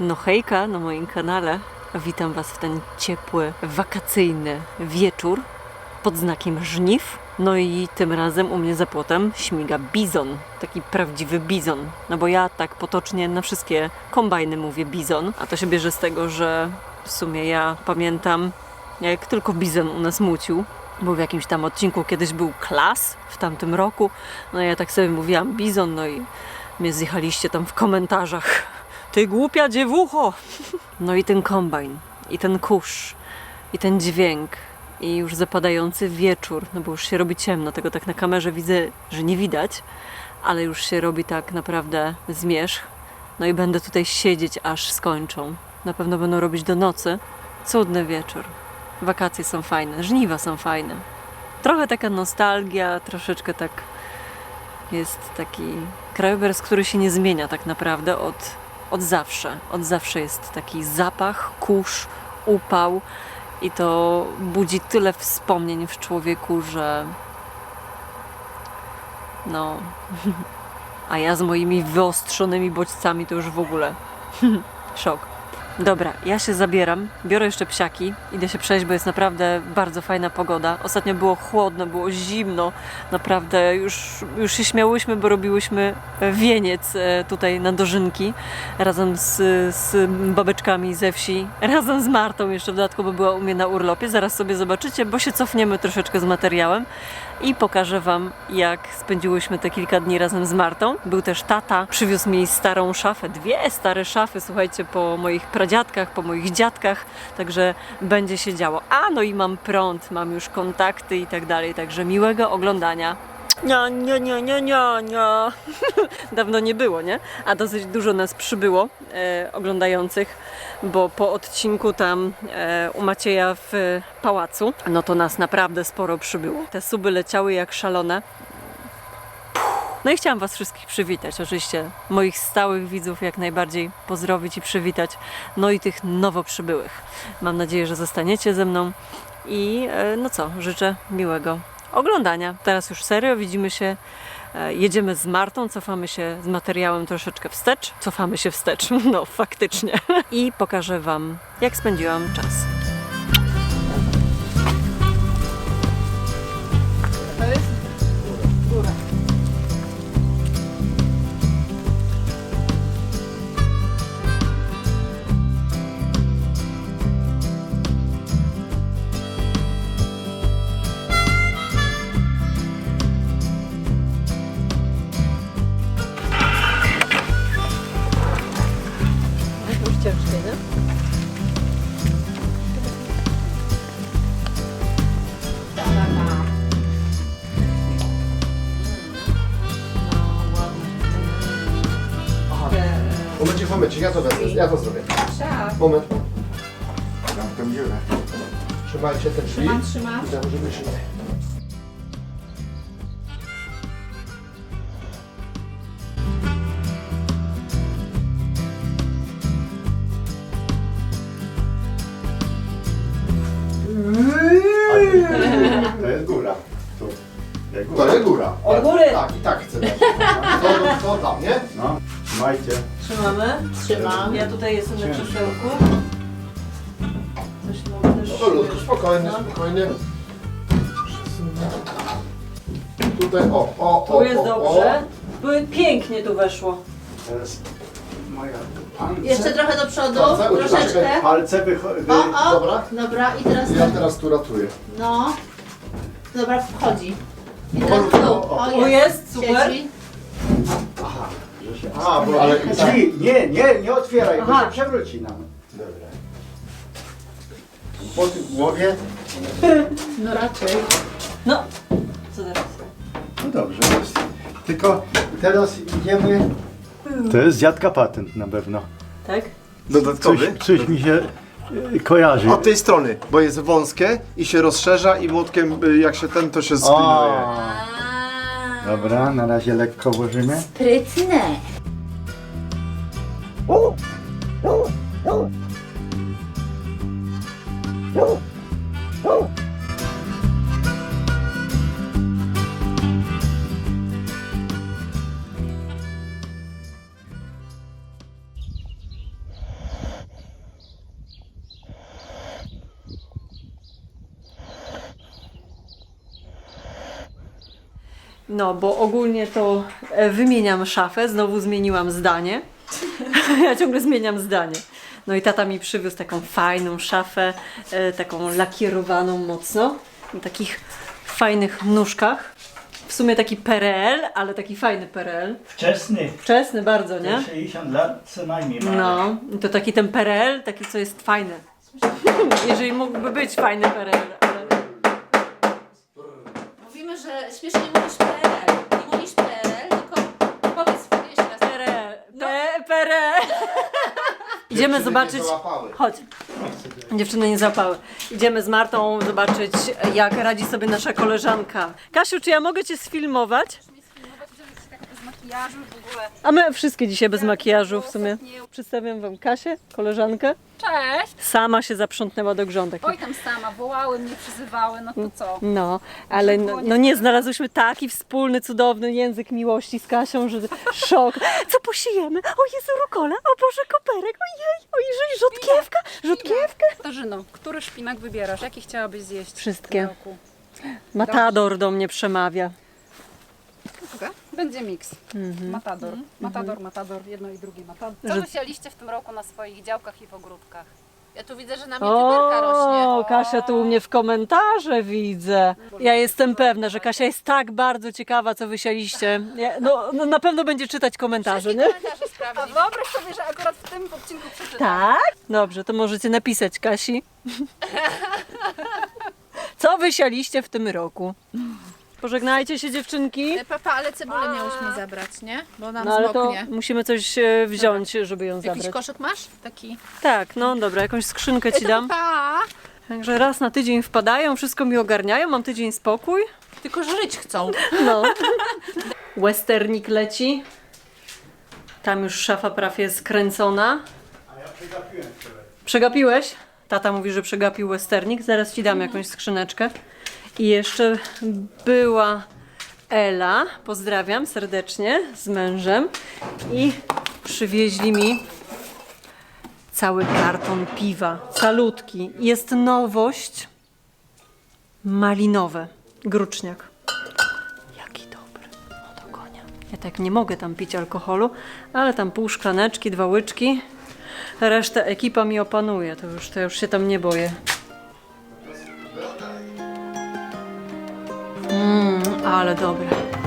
No hejka na moim kanale. Witam Was w ten ciepły, wakacyjny wieczór pod znakiem żniw. No i tym razem u mnie za płotem śmiga bizon, taki prawdziwy bizon. No bo ja tak potocznie na wszystkie kombajny mówię bizon, a to się bierze z tego, że w sumie ja pamiętam jak tylko bizon u nas mucił. Był w jakimś tam odcinku, kiedyś był klas w tamtym roku. No ja tak sobie mówiłam bizon, no i mnie zjechaliście tam w komentarzach. Ty głupia dziewucho! No i ten kombajn, i ten kurz, i ten dźwięk, i już zapadający wieczór, no bo już się robi ciemno, tego tak na kamerze widzę, że nie widać, ale już się robi tak naprawdę zmierzch. No i będę tutaj siedzieć, aż skończą. Na pewno będą robić do nocy. Cudny wieczór. Wakacje są fajne, żniwa są fajne. Trochę taka nostalgia, troszeczkę tak jest taki krajobraz, który się nie zmienia tak naprawdę od, od zawsze. Od zawsze jest taki zapach, kurz, upał i to budzi tyle wspomnień w człowieku, że no. A ja z moimi wyostrzonymi bodźcami to już w ogóle szok. Dobra, ja się zabieram, biorę jeszcze psiaki, idę się przejść, bo jest naprawdę bardzo fajna pogoda. Ostatnio było chłodno, było zimno, naprawdę już, już się śmiałyśmy, bo robiłyśmy wieniec e, tutaj na dożynki razem z, z babeczkami ze wsi, razem z Martą jeszcze w dodatku, bo była u mnie na urlopie. Zaraz sobie zobaczycie, bo się cofniemy troszeczkę z materiałem i pokażę Wam, jak spędziłyśmy te kilka dni razem z Martą. Był też tata, przywiózł mi starą szafę, dwie stare szafy, słuchajcie, po moich pradziadkach, po moich dziadkach, także będzie się działo. A, no i mam prąd, mam już kontakty i tak dalej, także miłego oglądania. Nie, nie, nie, nie, nie, nie. Dawno nie było, nie? A dosyć dużo nas przybyło e, oglądających, bo po odcinku tam e, u Macieja w e, pałacu, no to nas naprawdę sporo przybyło. Te suby leciały jak szalone. No i chciałam Was wszystkich przywitać, oczywiście moich stałych widzów jak najbardziej pozdrowić i przywitać, no i tych nowo przybyłych. Mam nadzieję, że zostaniecie ze mną i e, no co, życzę miłego oglądania. Teraz już serio widzimy się, e, jedziemy z Martą, cofamy się z materiałem troszeczkę wstecz, cofamy się wstecz, no faktycznie i pokażę Wam jak spędziłam czas. I założymy szybę. To jest góra. Tu. To góra. jest góra. Od góry. Tak, i tak chcę dać. To, to tam, nie? No, trzymajcie. Trzymamy. Trzymam. Ja tutaj jestem na krzesełku. Luz, spokojnie, spokojnie. Tutaj, o, o, o, Tu jest o, dobrze. Pięknie tu weszło. Teraz moja palce. Jeszcze trochę do przodu, Palce, troszeczkę. Palce wychodzą. O, o, Dobra. dobra, i teraz. Ja teraz tu ratuję. no. Dobra, wchodzi. I teraz dół. o, O, O, jest, super. Siedzi. Aha, że się... A, bo ale... Drzwi, nie, nie, nie otwieraj, bo Aha. się przewróci nam. Po głowie. No raczej. No. Co teraz? No dobrze jest. Tylko teraz idziemy... To jest dziadka patent na pewno. Tak? Dodatkowy? Coś, coś mi się y, kojarzy. Od tej strony, bo jest wąskie i się rozszerza i młotkiem y, jak się ten, to się O, spinuje. Dobra, na razie lekko włożymy. Sprytne. No, bo ogólnie to e, wymieniam szafę, znowu zmieniłam zdanie. ja ciągle zmieniam zdanie. No i tata mi przywiózł taką fajną szafę, e, taką lakierowaną mocno, na takich fajnych nóżkach. W sumie taki PRL, ale taki fajny PRL. Wczesny, Wczesny bardzo, nie? 60 lat co najmniej ma. No, to taki ten PRL, taki co jest fajny. Jeżeli mógłby być fajny PRL, że śmiesznie mówisz PRL. Nie mówisz PRL, tylko powiedz jeszcze raz. PRL, P- PRL. Idziemy zobaczyć... Chodź. Dziewczyny nie zapały. Idziemy z Martą zobaczyć, jak radzi sobie nasza koleżanka. Kasiu, czy ja mogę Cię sfilmować? Makijażu w ogóle. A my wszystkie dzisiaj bez makijażu w sumie. Przedstawiam Wam Kasię, koleżankę. Cześć! Sama się zaprzątnęła do grządek. Oj tam sama, wołały mnie, przyzywały, no to co? No, ale no, no nie znalazłyśmy taki wspólny, cudowny język miłości z Kasią, że szok. Co posiejemy? O Jezu, rukola, o Boże, koperek, ojej, ojej, rzodkiewka, rzodkiewka. Katarzyno, który szpinak wybierasz? Jaki chciałabyś zjeść? Wszystkie. w tym roku? Matador do mnie przemawia. Będzie miks. Matador. Matador, matador, jedno i drugie matador. Co Że- wysialiście w tym roku na swoich działkach i w ogródkach? Ja tu widzę, że na mnie tyberka rośnie. O, Kasia tu u mnie w komentarze widzę. Ja jestem pewna, że Kasia jest tak bardzo ciekawa, co wysialiście. Ja, no, no na pewno będzie czytać komentarze, nie? Komentarze A sprawdzi. wyobraź sobie, że akurat w tym odcinku przeczytam. Tak? Dobrze, to możecie napisać Kasi. Co wysialiście w tym roku? Pożegnajcie się dziewczynki. E, Papa, ale cebulę miałyśmy zabrać, nie? Bo nam No ale to zmoknie. musimy coś e, wziąć, żeby ją Jakiś zabrać. koszyk masz? Taki. Tak, no dobra, jakąś skrzynkę ci E, to dam. papa. Także raz na tydzień wpadają, wszystko mi ogarniają, mam tydzień spokój. Tylko żyć chcą. No. Westernik leci. Tam już szafa prawie skręcona. A ja przegapiłem wczoraj. Przegapiłeś? Tata mówi, że przegapił westernik. Zaraz ci dam jakąś skrzyneczkę. I jeszcze była Ela. Pozdrawiam serdecznie z mężem. I przywieźli mi cały karton piwa. Calutki. Jest nowość. Malinowe. Gruczniak. Jaki dobry. No do konia. Ja tak nie mogę tam pić alkoholu, ale tam pół szklaneczki, dwa łyczki. Resztę ekipa mi opanuje, to już, to już się tam nie boję. Ale dobre.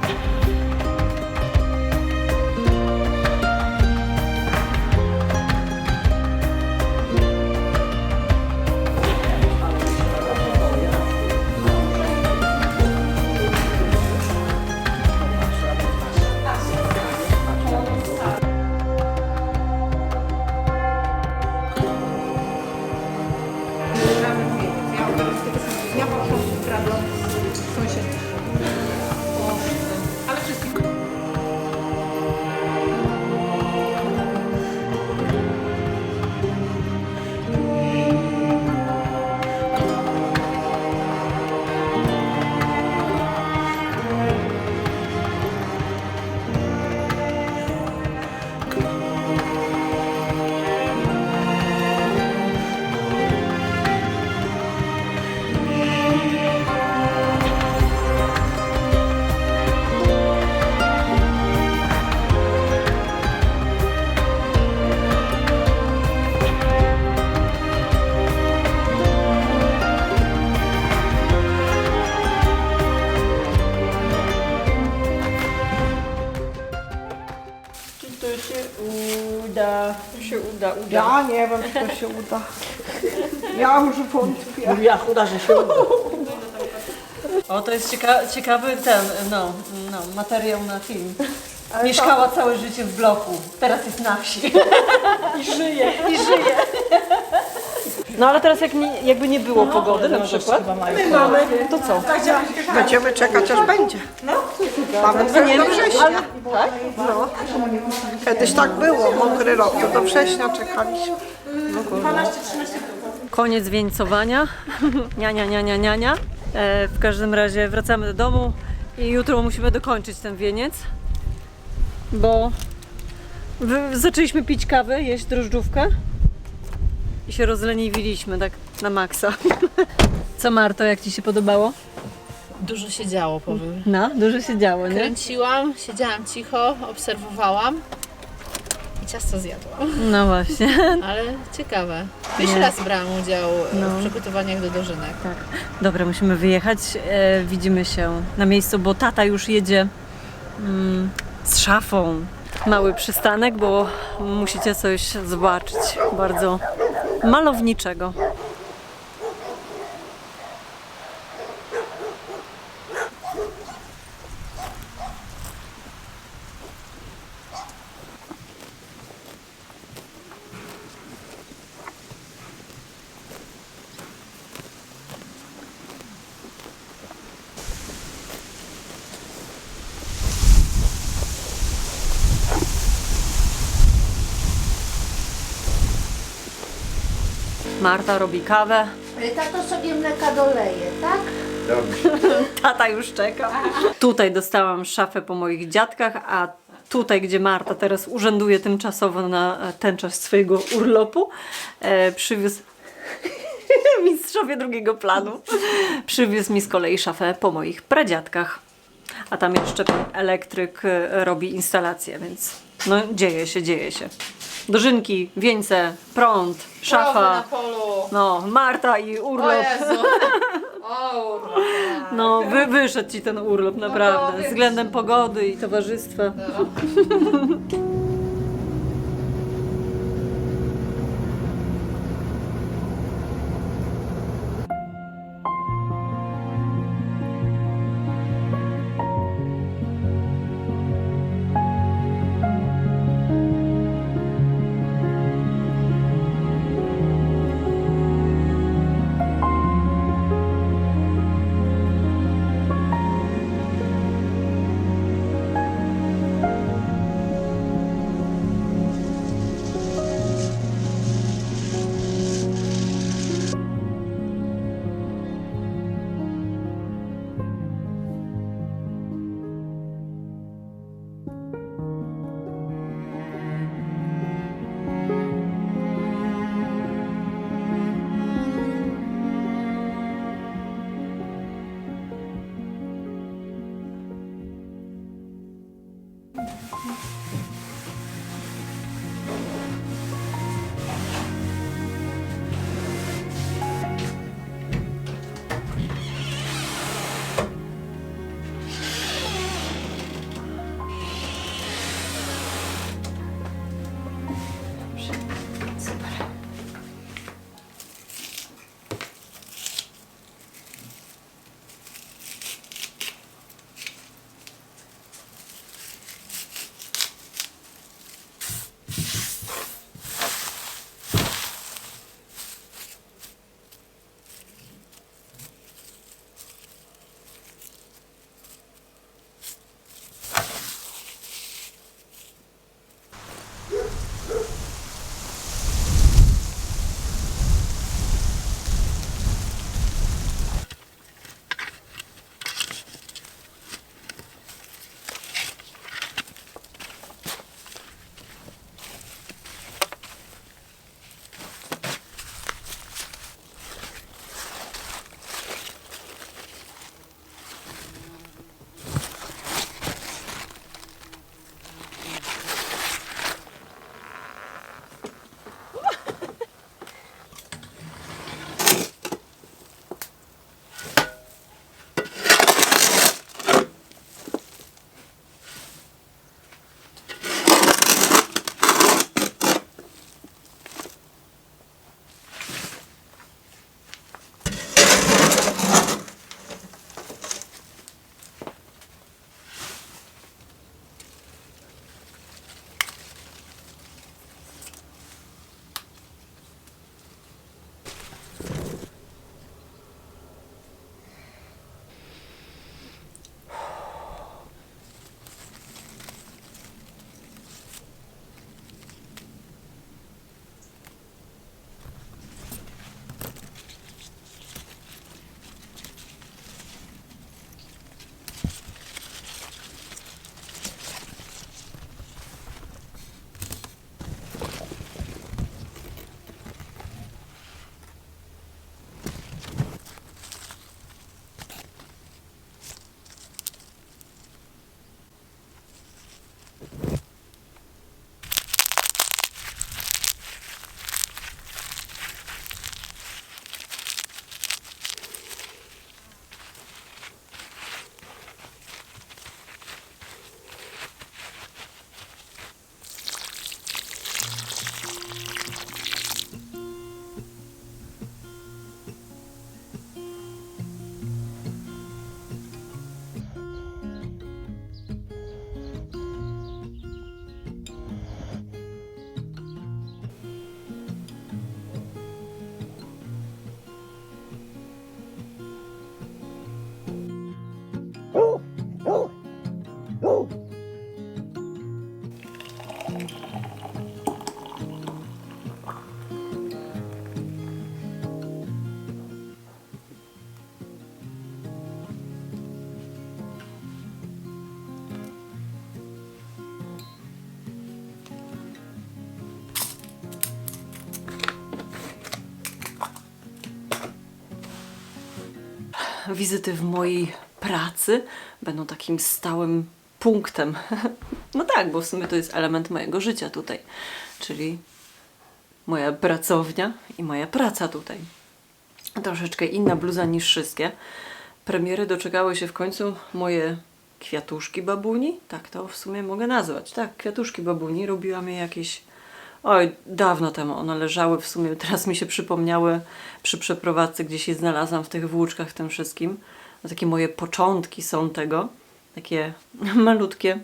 Się uda. Ja już wątpię. Ja uda, że się uda. O, to jest cieka ciekawy ten, no, no, materiał na film. Mieszkała całe życie w bloku, teraz jest na wsi. I żyje, i żyje. No ale teraz jak nie, jakby nie było pogody na przykład, my mamy, to co? Będziemy czekać, aż będzie. Mamy dwa Nie, do września. ale, tak? No. Kiedyś tak było, mokry rok, to do września czekaliśmy. Koniec wieńcowania. Nia, nia, nia, nia, nia, nia. E, w każdym razie wracamy do domu i jutro musimy dokończyć ten wieniec, bo zaczęliśmy pić kawę, jeść drożdżówkę i się rozleniwiliśmy tak na maksa. Co Marto, jak Ci się podobało? Dużo się działo, powiem. No, dużo się działo, nie? Kręciłam, siedziałam cicho, obserwowałam i ciasto zjadłam. No właśnie. Ale ciekawe. Pierwszy Nie. raz brałam udział No. w przygotowaniach do dożynek. Tak. Dobra, musimy wyjechać. E, widzimy się na miejscu, bo tata już jedzie mm, z szafą. Mały przystanek, bo musicie coś zobaczyć bardzo malowniczego. Marta robi kawę. Tato sobie mleka doleje, tak? Tata już czeka. Tutaj dostałam szafę po moich dziadkach, a tutaj, gdzie Marta teraz urzęduje tymczasowo na ten czas swojego urlopu, e, przywiózł mistrzowie drugiego planu. Przywiózł mi z kolei szafę po moich pradziadkach. A tam jeszcze pan elektryk e, robi instalację, więc no dzieje się, dzieje się. Dożynki, wieńce, prąd, Krowy na szafa. polu. No, Marta i O urlop. Jezu. O, urlop. No, wy, wyszedł ci ten urlop, naprawdę. powiedz. Względem pogody i towarzystwa. wizyty w mojej pracy będą takim stałym punktem. No tak, bo w sumie to jest element mojego życia tutaj, czyli moja pracownia i moja praca tutaj. Troszeczkę inna bluza niż wszystkie. Premiery doczekały się w końcu moje kwiatuszki babuni. Tak to w sumie mogę nazwać. Tak, kwiatuszki babuni. Robiłam je jakieś Oj, dawno temu one leżały w sumie. Teraz mi się przypomniały przy przeprowadzce, gdzie się znalazłam w tych włóczkach, w tym wszystkim. No, takie moje początki są tego. Takie malutkie,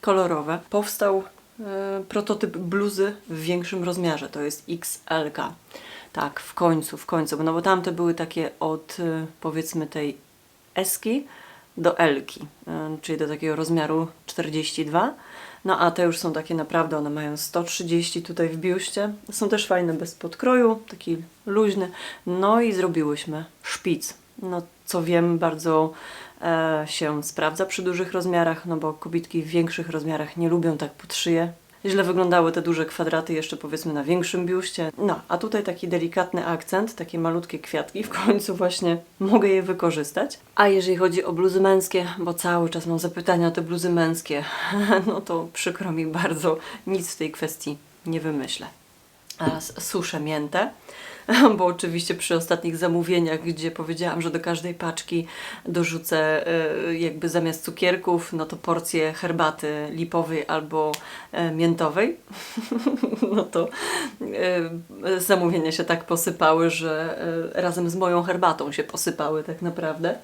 kolorowe. Powstał e, prototyp bluzy w większym rozmiarze. To jest XLK. Tak, w końcu, w końcu. No bo tamte były takie od e, powiedzmy tej Eski do Elki, y, czyli do takiego rozmiaru 42. No a te już są takie naprawdę, one mają 130 tutaj w biuście. Są też fajne bez podkroju, taki luźny. No i zrobiłyśmy szpic. No co wiem, bardzo e, się sprawdza przy dużych rozmiarach, no bo kobitki w większych rozmiarach nie lubią tak pod szyję. Źle wyglądały te duże kwadraty jeszcze powiedzmy na większym biuście. No, a tutaj taki delikatny akcent, takie malutkie kwiatki. W końcu właśnie mogę je wykorzystać. A jeżeli chodzi o bluzy męskie, bo cały czas mam zapytania o te bluzy męskie, no to przykro mi bardzo, nic w tej kwestii nie wymyślę. Suszę miętę, bo oczywiście przy ostatnich zamówieniach, gdzie powiedziałam, że do każdej paczki dorzucę e, jakby zamiast cukierków, no to porcję herbaty lipowej albo e, miętowej, no to e, zamówienia się tak posypały, że razem z moją herbatą się posypały tak naprawdę.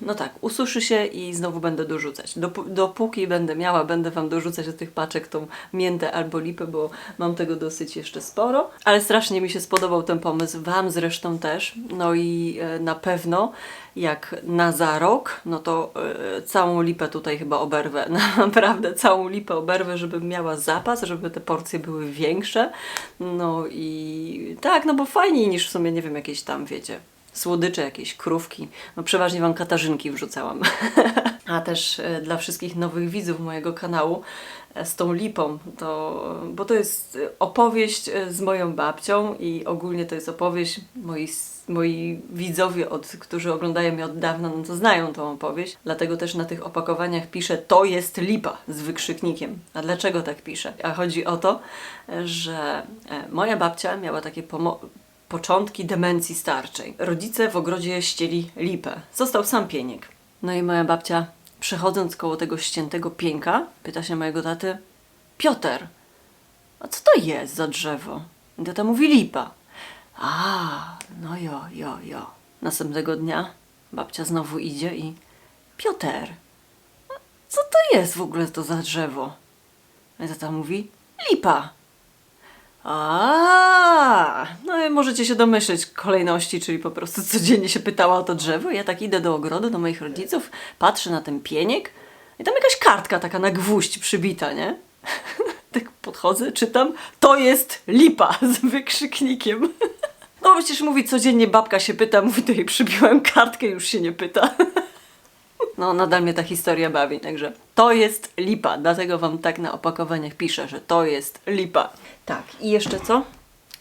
No tak, ususzy się i znowu będę dorzucać. Dopó- dopóki będę miała, będę Wam dorzucać do tych paczek tą miętę albo lipę, bo mam tego dosyć jeszcze sporo. Ale strasznie mi się spodobał ten pomysł, Wam zresztą też. No i e, na pewno jak na za rok, no to e, całą lipę tutaj chyba oberwę. Naprawdę całą lipę oberwę, żebym miała zapas, żeby te porcje były większe. No i tak, no bo fajniej niż w sumie, nie wiem, jakieś tam, wiecie, słodycze, jakieś krówki. No przeważnie Wam katarzynki wrzucałam. A też e, dla wszystkich nowych widzów mojego kanału e, z tą lipą, to, bo to jest e, opowieść z moją babcią i ogólnie to jest opowieść s- moi widzowie, od, którzy oglądają mnie od dawna, no to znają tą opowieść. Dlatego też na tych opakowaniach piszę to jest lipa z wykrzyknikiem. A dlaczego tak piszę? A chodzi o to, że moja babcia miała takie pomo- początki demencji starczej. Rodzice w ogrodzie ścieli lipę. Został sam pieniek. No i moja babcia, przechodząc koło tego ściętego pięka, pyta się mojego taty, Piotr, a co to jest za drzewo? I tata mówi lipa. A, no jo, jo, jo. Następnego dnia babcia znowu idzie i Piotr, co to jest w ogóle to za drzewo? I tata mówi lipa. A, możecie się domyśleć kolejności, czyli po prostu codziennie się pytała o to drzewo. Ja tak idę do ogrodu, do moich rodziców, patrzę na ten pieniek i tam jakaś kartka taka na gwóźdź przybita, nie? tak podchodzę, czytam, to jest lipa z wykrzyknikiem. No przecież mówi codziennie babka się pyta, mówi to jej przybiłem kartkę, już się nie pyta. No, nadal mnie ta historia bawi, także to jest lipa, dlatego Wam tak na opakowaniach piszę, że to jest lipa. Tak, i jeszcze co?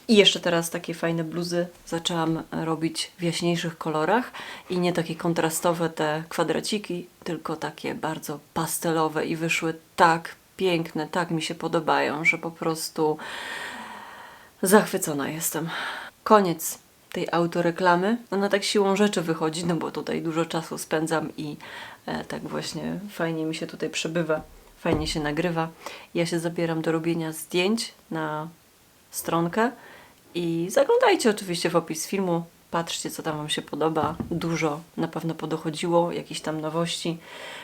I jeszcze teraz takie fajne bluzy zaczęłam robić w jaśniejszych kolorach i nie takie kontrastowe te kwadraciki, tylko takie bardzo pastelowe i wyszły tak piękne, tak mi się podobają, że po prostu zachwycona jestem. Koniec tej autoreklamy. Ona tak siłą rzeczy wychodzi, no bo tutaj dużo czasu spędzam i e, tak właśnie fajnie mi się tutaj przebywa, fajnie się nagrywa. Ja się zabieram do robienia zdjęć na stronkę i zaglądajcie oczywiście w opis filmu. Patrzcie, co tam Wam się podoba. Dużo na pewno podochodziło, jakieś tam nowości.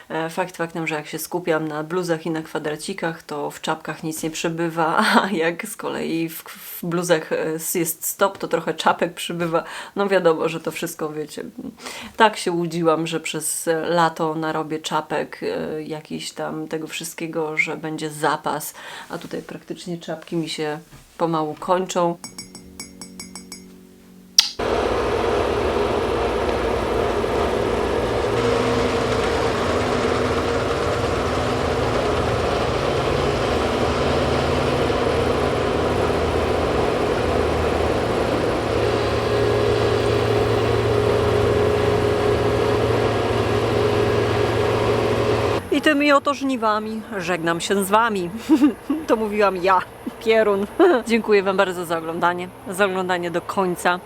E, Fakt faktem, że jak się skupiam na bluzach i na kwadracikach, to w czapkach nic nie przybywa, a jak z kolei w, w bluzach e, jest stop, to trochę czapek przybywa. No wiadomo, że to wszystko, wiecie, tak się łudziłam, że przez lato narobię czapek, e, jakiś tam tego wszystkiego, że będzie zapas, a tutaj praktycznie czapki mi się pomału kończą. Tymi oto żniwami żegnam się z Wami. to mówiłam ja, Pierun. Dziękuję Wam bardzo za oglądanie, za oglądanie do końca.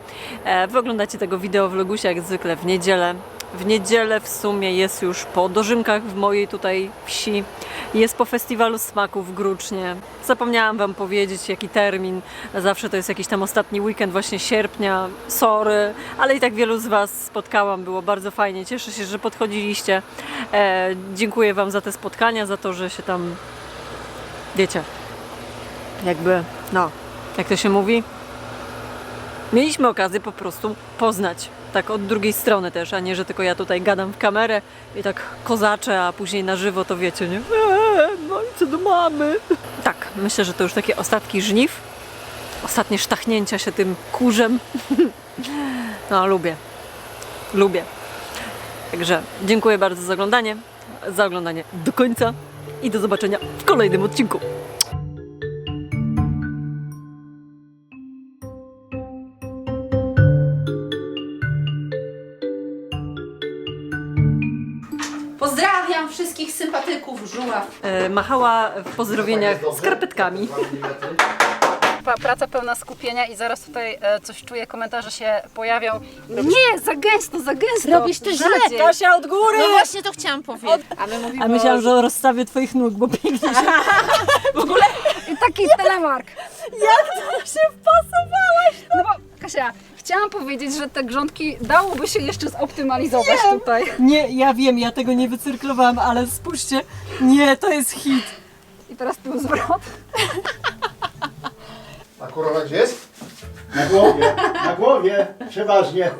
E, Wy oglądacie tego wideo vlogusia jak zwykle w niedzielę. W niedzielę w sumie jest już po dożynkach w mojej tutaj wsi. Jest po festiwalu smaków w Grucznie. Zapomniałam Wam powiedzieć, jaki termin. Zawsze to jest jakiś tam ostatni weekend właśnie sierpnia. Sorry, ale i tak wielu z Was spotkałam. Było bardzo fajnie. Cieszę się, że podchodziliście. E, dziękuję Wam za te spotkania, za to, że się tam, wiecie, jakby, no, jak to się mówi, mieliśmy okazję po prostu poznać. Tak od drugiej strony też, a nie, że tylko ja tutaj gadam w kamerę i tak kozaczę, a później na żywo to wiecie, nie? Eee, no i co do mamy? Tak, myślę, że to już takie ostatki żniw. Ostatnie sztachnięcia się tym kurzem. No, lubię. Lubię. Także dziękuję bardzo za oglądanie, za oglądanie do końca i do zobaczenia w kolejnym odcinku. E, machała w pozdrowieniach skarpetkami. Praca pełna skupienia i zaraz tutaj e, coś czuję, komentarze się pojawią. Nie, za gęsto, za gęsto. Robisz to źle. Rzadziej. Kasia od góry! No właśnie to chciałam powiedzieć. A my mówimy A myślałam, że o rozstawie twoich nóg, bo pięknie się o... Taki telemark. Jak to się wpasowałaś? No bo, Kasia, chciałam powiedzieć, że te grządki dałoby się jeszcze zoptymalizować tutaj. Nie, ja wiem, ja tego nie wycyrklowałam, ale spójrzcie, nie, to jest hit. I teraz tu zwrot. A korona gdzie jest? Na głowie, na głowie, przeważnie.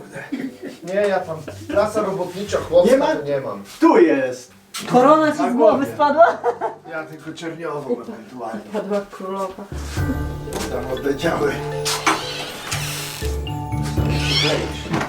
Nie, ja tam prasa robotnicza chłopska Nie ma? to nie mam. Tu jest. Korona ci Na z głowy głowie. spadła? Ja tylko czerniową ewentualnie. Padła królowa. Tam odleciały. place.